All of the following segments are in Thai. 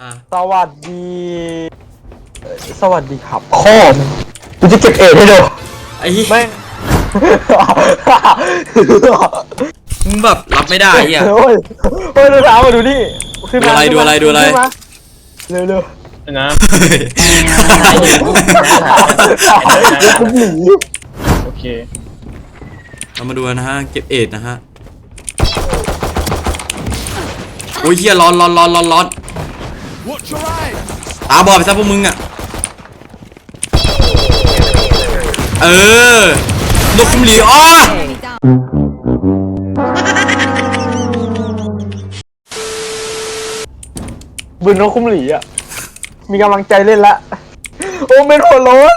อะสวัสดีเอ่อสวัสดีครับพ่อมึงกูจะเก็บเอ็ดให้ดูไอ้เหี้ยแม่งมึงแบบรับไม่ได้ไอ้เหี้ย โอ้ยโอ้ยดูเท้ามาดูนี่ขึ้นมาดูอะไรดูอะไรดูอะไร ขึ้นมาเร็วเร็วนะเดี๋ยวคุณหนีโอเคเรามาดูกันนะฮะ เก็บเอ็ดนะฮะ โอ้ยเฮียร้อนร้อนร้อนร้อนร้อน ตาบอดไปซะพวกมึงอะ เออนกคุมหลีอ้อบืนนกคุ้มหลีอะ มีกำลังใจเล่นละ โอ้เมนหัวโล้น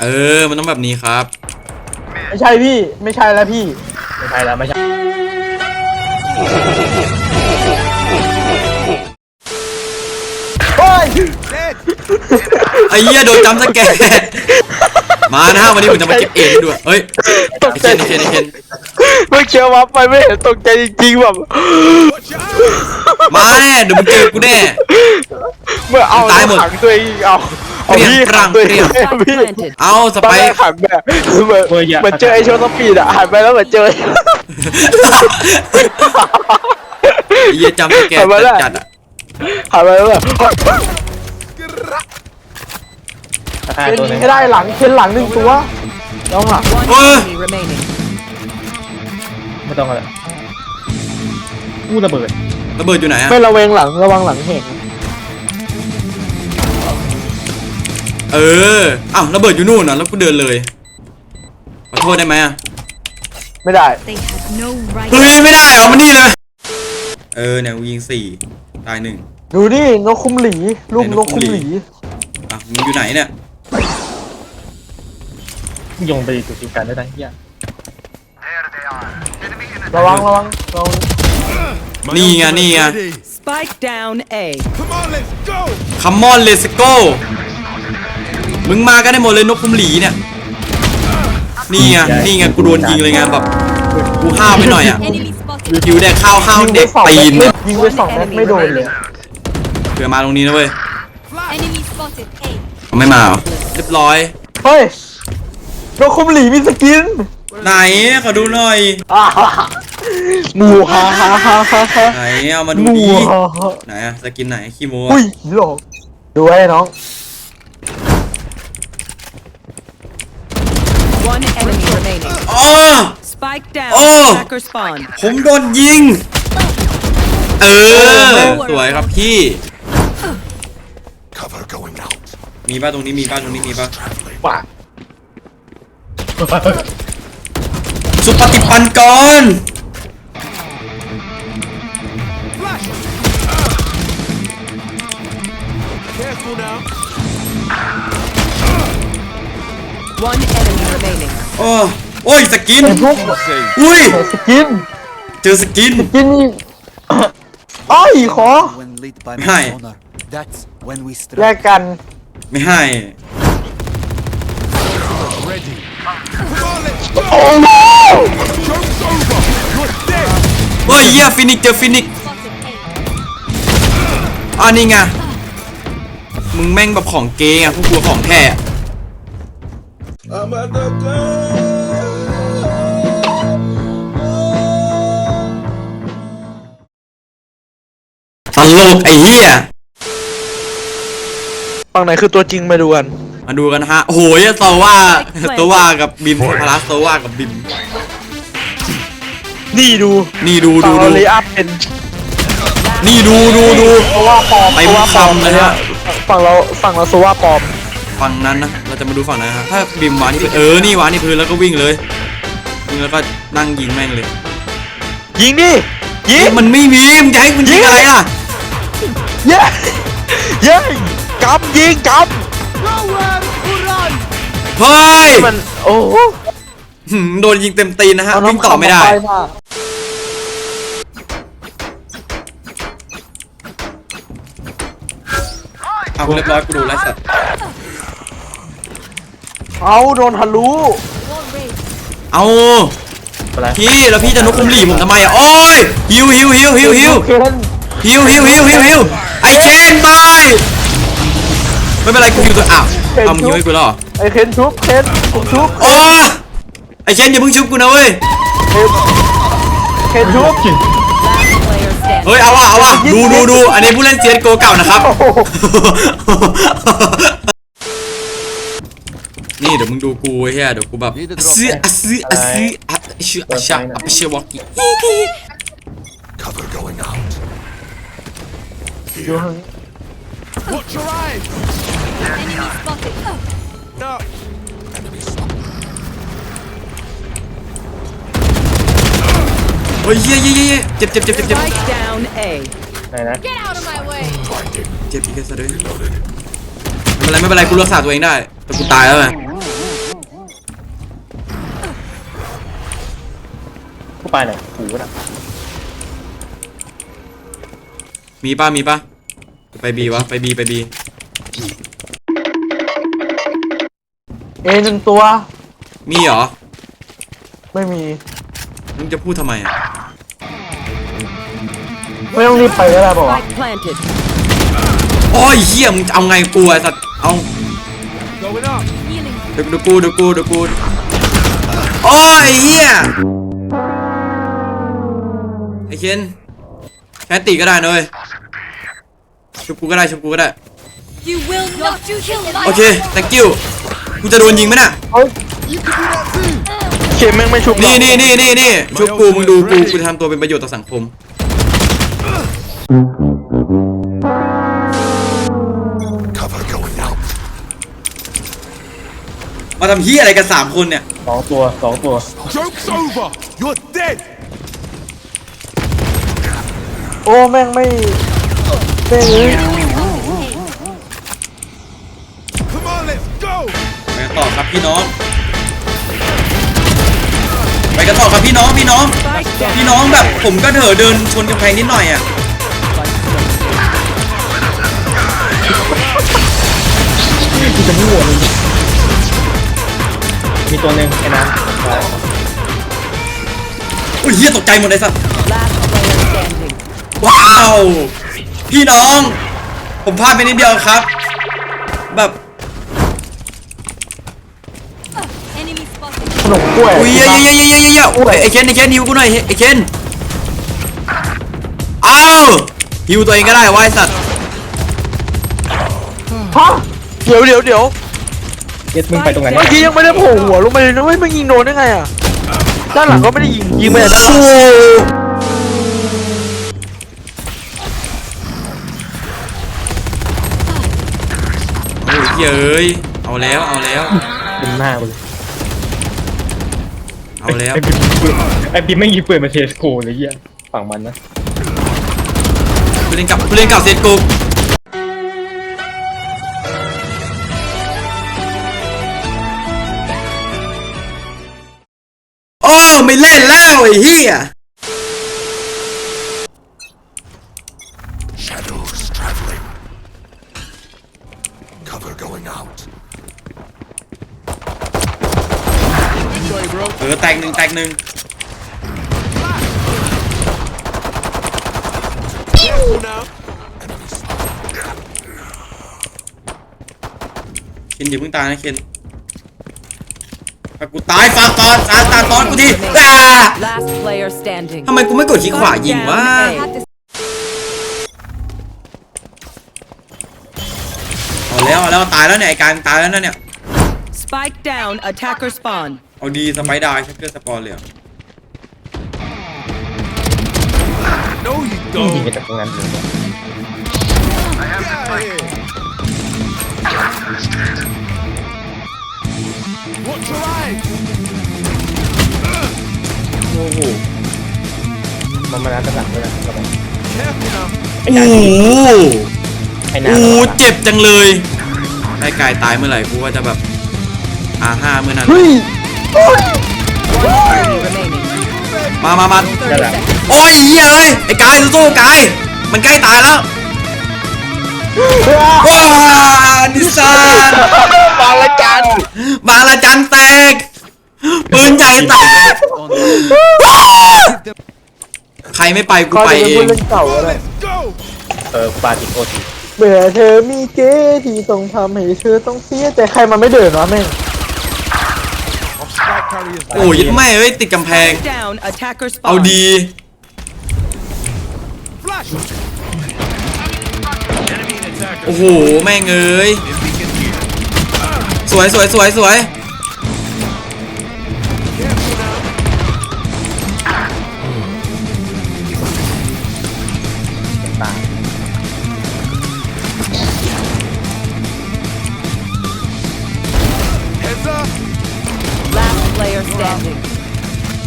เออ มันต้องแบบนี้ครับ ไม่ใช่พี่ ไม่ใช่แล้วพี่ ไม่ใช่แล้วไม่ใช่ ไอ้เหี้ยโดนจำสแกนมานะฮะวันนี้ผมจะมาเก็บเอ็ดให้ดูเฮ้ยตกไอ้ใจเคนไอ้เคนไอ้เคนเมื่อกี้วับไปไม่เห็นตกใจจริงๆแบบมาแน่เดี๋ยวมึงเจอกูแน่ เมื่อเอาตายหมดขังตัวเองเอาเอาเปรี้ยงพี่ปรัขังงตัวเองเปรี้ยง พี่ planted. เอาสตอนไปแรกขังแบบเหมือนเหมือนเจอไอโชว์สปีดอะหันไปแล้วเหมือนเจอ ไอ้เหี้ยจำสแกนทำไมล่ะจัดๆอะหันไปแล้วแบบ ตายเค้นตัวหนึงไม่ได้หลังเค้นหลังหนึ่งตัวน้องหลัง One Uh. enemy remaining. ไม่ต้องอะไรอู้ระเบิดระเบิดอยู่ไหนอะไม่ระเวงหลังระวังหลังเห็นเอออ้าวระเบิดอยู่นู่นน่ะแล้วกูเดินเลยขอโทษได้ไหมอะไม่ได้ They had no right. เฮ้ยไม่ได้เหรอมานี่เลย เออเนี่ยกูยิงสี่ตายหนึ่ง ดูนี่นกคุ้มหลีลูกไหนนนกกคุ้คุ้มมหหลี ลีอะมึงอยู่ไหนเนี่ยโยงไปจุดยิงกันได้ทั้งเหี้ยระวังระวังระวัง นี่ไงนี่ไง Spike down A. คัมมอนเลสโก้มึงมากันได้หมดเลยนกคุมหลีเนี่ย นี่ไง นี่ไง กูโดนยิงเลยไงแบบ กูห้าวไปหน่อยอะ Enemy spotted. คิวแดกข้าวห้าวยิงไปเด็กสองตีเม็นดยิงไปสองเม็ดไม่โดนเลย เผื่อมาตรงนี้นะเว้ย Enemy spotted. A. เอาไม่มาเหรอเรียบร้อย เฮ้ยนกคุ้มหลีมีสกินไหนขอดูหน่อย อ่าหมูฮ่าฮ่าฮ่าฮ่าฮ่าไหนเอามาดูหมูดีฮ่าฮ่าไหนอะสกินไหนขี้โม้อุ้อะยหลอกดูไว้น้อง One enemy remaining. อ๋อ Spike down. Oh. Attacker spawn. ผมโดนยิง เออ สวยครับพี่ Cover going out. มีป้าตรงนี้มีป้าตรงนี้มีป้าป่าสุปฏิปันกร One enemy remaining. โอ้โอ้ยสกินไอ้พวกอุ้ย สกินเจอสกิน กินนี่ อ้อยขอ When led by Hi. my honor, that's when we แย strike. กกันไม่ให้โอ้โหเฮ้ยเหี้ยฟินิกเจอฟินิก Spotted. A. อ่านี่ไง มึงแม่งแบบของเกย์อะพวกกูของแท้อะตลกไอ้เหี้ย ฝั่งไหนคือตัวจริงมาดูกัน มาดูกันนะฮะ โอ้โหโซว่าโซว่ากับบิมพลัสโซว่ากับบิม นี่ดูนี่ดูฝั่ดูงเราดู เลยอัพเป็นนี่ดูดูดู เพราะว่าปลอมไปเพราะว่าปลอมคำเลยฮะ ฝั่งเราฝั่งเราโซว่าปลอมฝั่งนั้นนะ เราจะมาดูฝั่งนั้นนะฮะถ้าบิมวางที่พื้นเออ นี่วางที่พื้นแล้วก็วิ่งเลยวิ่งแล้วก็นั่งยิงแม่งเลย ยิงดิยิงมันไม่มีมึงจะให้มันยิงอะไรล่ะ เย้เย้ กำยิงกเฮ้ยำมันโอ้โหหืมโดนยิงเต็มตีนนะฮะวิ่งต่อไม่ได้เาน้ำขำาปน่ะเอาเรียบร้อยกูดูไลฟ์สัตว์เอาโดนทะลุ Wall raised. เอาอะไรพี่แล้วพี่จะนกคุมหลีผมทำไมอะโอ้ยฮิวฮิวฮิวฮิวฮิวเคนฮิวฮิวฮิวฮิวฮิวไอเคนไป ไม่เป็นไรกูอยู่ตัวอ้าวเอามึงยิงให้กูแล้วเหรอไอ้เคนทุบเคนทุบโอ้ไอเคนอย่าเพิ่งชุบกูนะเว้ยเคนทุบ Player standing. เฮ้ยเอาว่ะเอาว่ะดูดูดูอันนี้ผู้เล่นเซียนโกเก่านะครับ นี่เดี๋ยวมึงดูกูไอ้เฮียเดี๋ยวกูแบบอะซื้ออะซื้ออะซื้ออะชื่ออะชาอะเชวอกกี้ Cover going out. ดูให้ Watch your eyes. Enemy spotted. No. Enemy spotted. เฮ้ยเฮียเฮียเฮียเจ็บเจ็บเจ็บเจ็บเจ็บ Spike down A. ไหนนะ Get out of my way. เจ็บอีกแล้วซะด้วยไม่เป็นไรไม่เป็นไรกูรักษาตัวเองได้แต่กูตายแล้วไงผู้ปลายไหนหูน่ะมีป่ะมีป่ะ ไปบีวะ ไปบีไปบีเอหนึ่งตัว มีเหรอ ไม่มี มึงจะพูดทำไมอะ ไม่ต้องรีบไปก็ได้ป่าวะ Spike planted. โอ้ยเฮียมึงจะเอาไงกูไอ้สัตว์เอา Going up. Healing. เดี๋ยวเดี๋ยวกูเดี๋ยวกูเดี๋ยวกูโอ้ยเฮียไอ้เคนแค่ตีก็ได้นะเว้ย ชุบกูก็ได้ชุบกูก็ได้ You will not kill my โอเค thank you กูจะโดนยิงไหมน่ะเฮ้ยเคนแม่งไม่ชุบนี่นี่นี่นี่นี่ชุบกูมึงดูกูกูจะทำตัวเป็นประโยชน์ต่อสังคม Cover going out. มาทำเฮียอะไรกันสามคนเนี่ย สองตัวสองตัว Joke's over. You're dead. โอ้แม่งไม่ แม่งเอ้ย Come on, let's go. ไปกันต่อครับพี่น้อง ไปกันต่อครับพี่น้องพี่น้อง Spike พี่ down. น้องแบบผมก็เถอะเดินชนกำแพงนิดหน่อยอะที่จะมั่วเลยมีตัวหนึ่งไอ้น้ำอุ้ยเฮียตกใจหมดเลยสัส Last player standing. ว้าว พี่น้อง ผมพลาดไปนิดเดียวครับ แบบ Enemy spotted. ขนมกล้วยอุ้ยเยเยเยเยเยเยเยโอ้ยไอเคนไอเคนฮิวกูหน่อยไอเคนอ้าวฮิวตัวเองก็ได้วะไอสัตว์ฮะเดี๋ยวเดี๋ยวเดี๋ยวเย็ดมึงไปตรงไหนเมื่อกี้ยังไม่ได้โผล่หัวลงมาเลยนะเว้ยมึงยิงโดนได้ไงอะด้านหลังก็ไม่ได้ยิงยิงไปแต่ด้านหลัง เย้ยเอาแล้วเอาแล้วเป็นหน้ากูเลยเอาแล้วไอ้บิ๊มไอ้บิ๊มไม่ยิงปืนมาเทสโกเลยเหี้ยฝั่งมันนะผู้เล่นกับผู้เล่นกับเซตกูโอ้ไม่เล่นแล้วไอ้เหี้ย ออแตกหนึ่งแตกหนึ่งเคนอย่าเพิ่งตายนะเคนถ้ากูตายฝากก่อนสาตาตอนกูทีอ่าทำไมกูไม่กดคลิกขวายิงวะเอาแล้วเอาแล้วตายแล้วเนี่ยไอ้การตายแล้วนะเนี่ย Spike down. Attacker spawn. เอาดีสไปดาร์ชักเกอร์สปอนเลยเหรอ No, you ยิง don't. กันจากตรงนั้นเลย Get out of here. Watch your eyes. โอ้โหมันมาแล้วกระสังด้วยนะกระสัง Careful now. ไอ้โอ้ยาโหไอ้โอ้น้ำโหเจ็บจังเลยไอ้กายตายเมื่อไหร่กูว่าจะแบบอาห้าเมื่อนั้นเฮ้ย Remaining. มามามานั่นแหละโอ้ยเหี้ยเอ้ยไอ้กายสู้ๆกายมันใกล้ตายแล้วว้าดิซานบางละจันบางละจันแตกปืนใหญ่แตกว้าใครไม่ไปกูก็ไปจะเป็นเอผู้งเล่นเก่าอะไร Let's go. เออปาติดโอทีเบื่อเธอมีเก๋ที่ต้องทำให้เธอต้องเสียใจใครมันไม่เดินวะแม่ง Of spike carriers. โอ้ยไม่เอ้ยติดกำแพง Spike down. Attacker เอา spawn. ดี Flash. โอ้โห แม่งเอ้ย สวยสวยสวยสวยตาย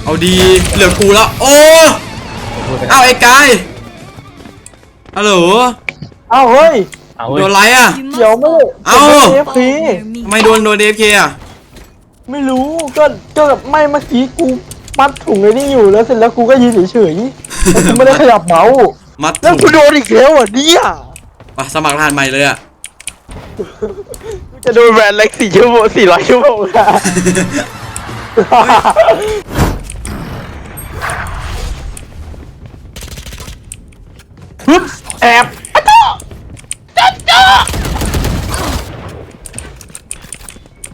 เอาดีเหลือกูแล้วโอ้พูดไปเอาไอ้กายฮัลโหลเอ้าเฮ้ยเอาเว้ยโดนไรอะ You เดี๋ยว must ไม่เอ้าเอฟพี near me. ทำไมโดนโดนเอฟเคอะไม่รู้ก็ก็แบบไม่เมื่อกี้กูมัดถุงไอ้นี่อยู่แล้วเสร็จแล้วกูก็ยืนเฉยๆแล้วกูไม่ได้ขยับเมาส์มัดแล้วถูกูกโดนอีกแล้วอะเนี่ยปะสมัครรหัสใหม่เลยอะกูจะโดนแบนเล็กสี่ชั่วโมงสี่ร้อยชั่วโมงอะ ฮึบแอบอะโต้จ๊ะจ๊ะ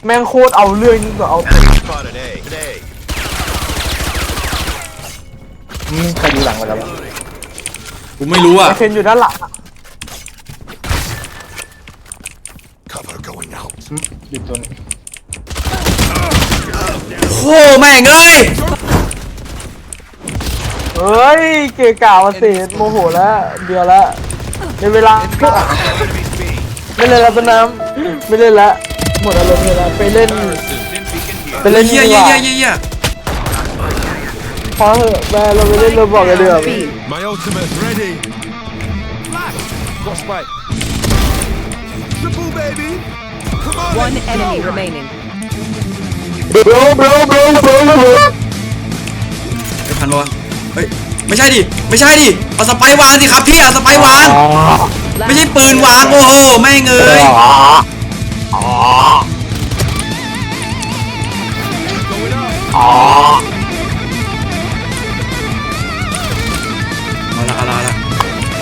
แม่งโคตรเอาเรื่องยิ่งกว่าเอา Spotted A. Today. อืมใครดูหลังมาแล้ววะกูไม่รู้อะเคนอยู่ด้านหลังอะ Cover going out. หยุดจนโอ้แม่งเอ้ย เฮ้ย เกะกะมาเสร็จโมโหแล้วเดียวแล้วในเวลา Enemy B. ไม่เล่นแล้วต้นน้ำไม่เล่นแล้วหมดอารมณ์เลยแล้วไปเล่น ไปเล่นเยี่ยดีกเยี่ยว่าเยี่ยเยี่ยพอเหอะแม่เราไปเล่นเราบอกกันเดือด My ultimate's ready. Flash. Got spike. Triple baby. Come on. One let's enemy go. remaining. บรูบรูบรูบรูบรูไม่ทันปะวะ เฮ้ยไม่ใช่ดิไม่ใช่ดิเอาสไปร์วางสิครับพี่เอาสไปร์วางไม่ใช่ปืนวางโอ้โหแม่งเอ้ย Going up. เอาละเอาละเอาละ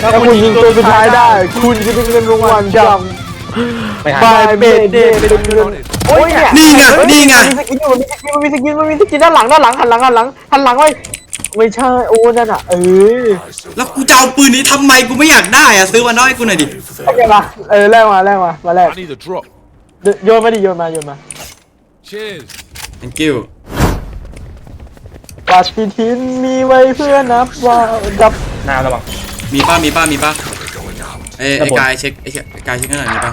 ถ้าคุณยิงตัวสุดท้ายได้ คุณจะได้เงินรางวัลจากไม่ทันบายเบดเดย์เป็นเงินโอ้ยเนี่ยนี่ไงนี่ไงมีสกินอยู่มันมีสกินมันมีสกินมันมีสกินด้านหลังด้านหลังหันหลังหันหลังหันหลังไว้ ไม่ใช่โอ้นั่นอะเออแล้วกูจะเอาปืนนี้ทำไมกูไม่อยากได้อะซื้อมาน้อยกูหน่อยดิโอเคมาเออแลกมาแลกมามาแลก I need a drop. โยนมาดิโยนมาโยนมา Cheers. thank you ปฏิทินมีไว้เพื่อนับว่าดับหน้าระวัง มีป้ามีป้ามีป้าเอ้ยครัไอ้บผมกายเช็คไอ้เหี้ยไอ้กายเช็คให้หน่อยมีป้า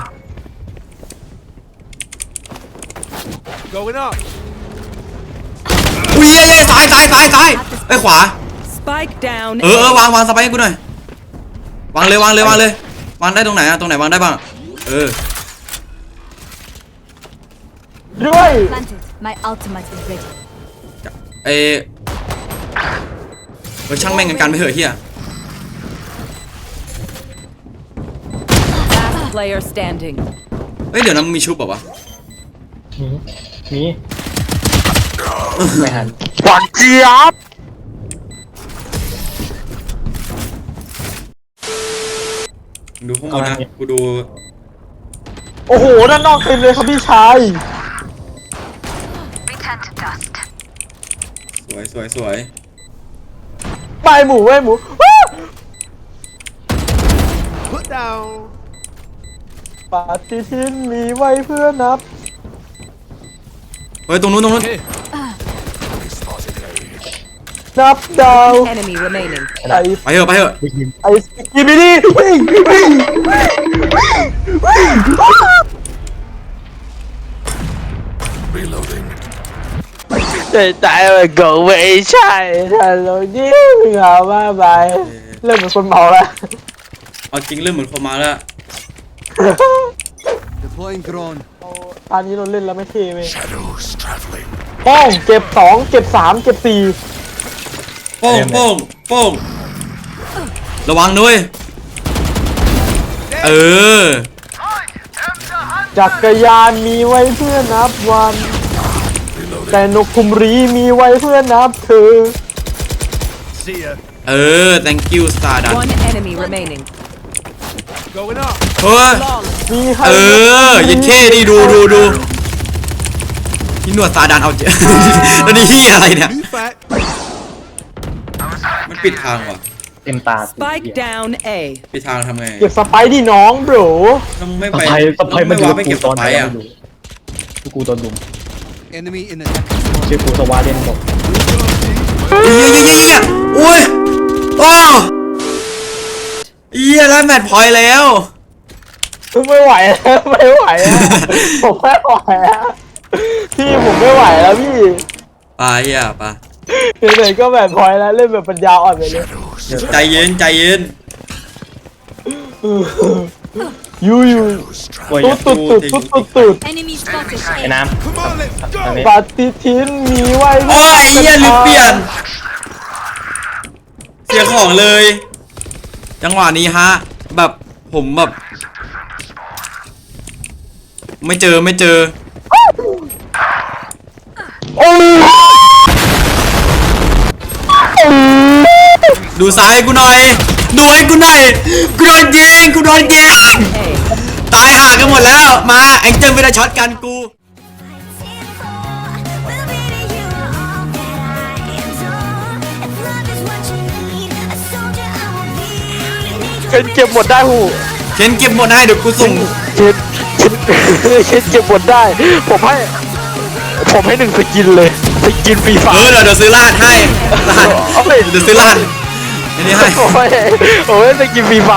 Going up. อุ้ยเย้ซ้ายซ้ายซ้ายซ้ายไอ้ยขวา Spike down. เออเออวางวางสไปให้กูหน่อยวางเลยวางเลยวางเลยวางได้ตรงไหนอะตรงไหนวางได้บ้างเออด้วย Planted. My ultimate is ready. เออเออช่างแม่งกันกันไปเถอะเฮีย Last player standing. เฮ้ยเดี๋ยวนะมึงมีชุบเปล่าวะมีมี ไม่ทันหวานเจี๊ยบมึงดูข้างบนนะ กูดู โอ้โห ด้านนอกเต็มเลยครับพี่ชายสวยสวยสวยไปหมูไว้หมูว้า Put down. ปฏิทินมีไว้เพื่อนับ เฮ้ย ตรงนู้นตรงนู้น Here. นับดาว Enemy remaining. ไอ้ไปเถอะไปเถอะไอ้กิมินี่วิ่งวิ่งวิ่งวิ่งใจใจมันก็ไม่ใช่ถ้าเราดิ้นเหงามาไปเริ่มเป็นคนเมาแล้วเอาจริงเรื่องเหมือนคนมาแล้ว Deploying drone. ตอนนี้เราเล่นแล้วไม่เท่เว้ย Shadows traveling. ป้องเก็บสองเก็บสามเก็บสี่ โป้งโป้งโป้งระวังด้วยเออ จักรยานมีไว้เพื่อนับวัน แต่นกคุมรีมีไว้เพื่อนับเธอ See ya. เออ thank you star ดัน One enemy remaining. Going up. เฮ้ย มีใครเอออย่าเท่ดิดูดูดูพี่หนวดซาดานเอาเจแล้วนี่ที่อะไรเนี่ย New fact. มันปิดทางว่ะ เต็มตา Spike down A. ปิดทางทำไงเก็บสไปร์ดิน้องโบรต้องไม่สไปไปสไปมันไม่ดูว่าไม่กูเก็บตสอนไปไหนอะไม่รู้กูกูโดนดุม Enemy in the ชื่อกูสวาเดนบอกเฮียเฮียเฮียเฮียโอ้ยโอ้เฮียแล้วแมตช์พอยต์แล้ว ไม่ไหวแล้วไม่ไหวแล้วผมไม่ไหวแล้วพี่ผมไม่ไหวแล้วพี่ ไปเฮียไป ไหนๆก็แบบพอยแล้วเล่นแบบปัญญาอ่อนไปเลยใจเย็นใจเย็นยูยูโอ้ยตุ๊ดตุ๊ดตุ๊ดตุ๊ดตุ๊ดตุ๊ด Enemy spotted. ไอ้น้ Come on, let's ำ go. อันนี้ปฏิทินมีไว้โอ้ยเฮียลืมเปลี่ยน เสียของเลย จังหวะนี้ฮะ แบบผมแบบ ไม่เจอไม่เจอ โอ้ ดูซ้ายกูหน่อย ดูให้กูหน่อย กูโดนยิง กูโดนยิง A. ตายห่ากันหมดแล้ว มาแองเจิลไม่ได้ช็อตกันกูเป็นเก็บหมดได้หูเคนเก็บหมดให้เดี๋ยวกูส่งเช็ดเช็ดเช็ดเก็บหมดได้ ผมให้ ผมให้หนึ่งสกินเลยสกินฟรีไฟเออเดี๋ยวเดี๋ยวซื้อลาดให้ลาดเอาไปเดี๋ยวซื้อลาด อันนี้ให้ โอ้ยโอ้ยสกินฟรีไฟ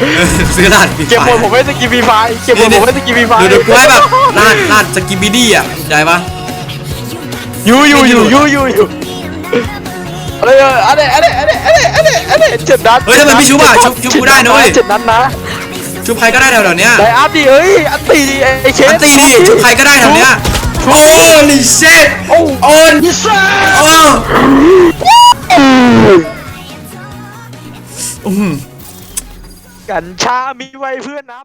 เออซื้อลาดฟรีไฟเก็บหมดผมให้สกินฟรีไฟเก็บหมดผมให้สกินฟรีไฟเดี๋ยวเดี๋ยวกูให้แบบลาดลาดสกินบิดี้อะใจปะยูยูยูยูยูยูอะไรเอออะไรอะไรอะไรอะไรอะไรอะไรเจ็ดนัดเฮ้ยทำไมไม่ชุบอะชุบชุบกูได้นะเว้ยเจ็ดนัดนะชุบใครก็ได้แถวๆเนี้ยไดอัพดิเอ้ยอันตีดิไอเคสอันตีดิชุบใครก็ได้แถวเนี้ยโอ้ลิเชตโอ้โอนยิ สซ่าโอ้อืมกัญชามีไว้เพื่อนนับ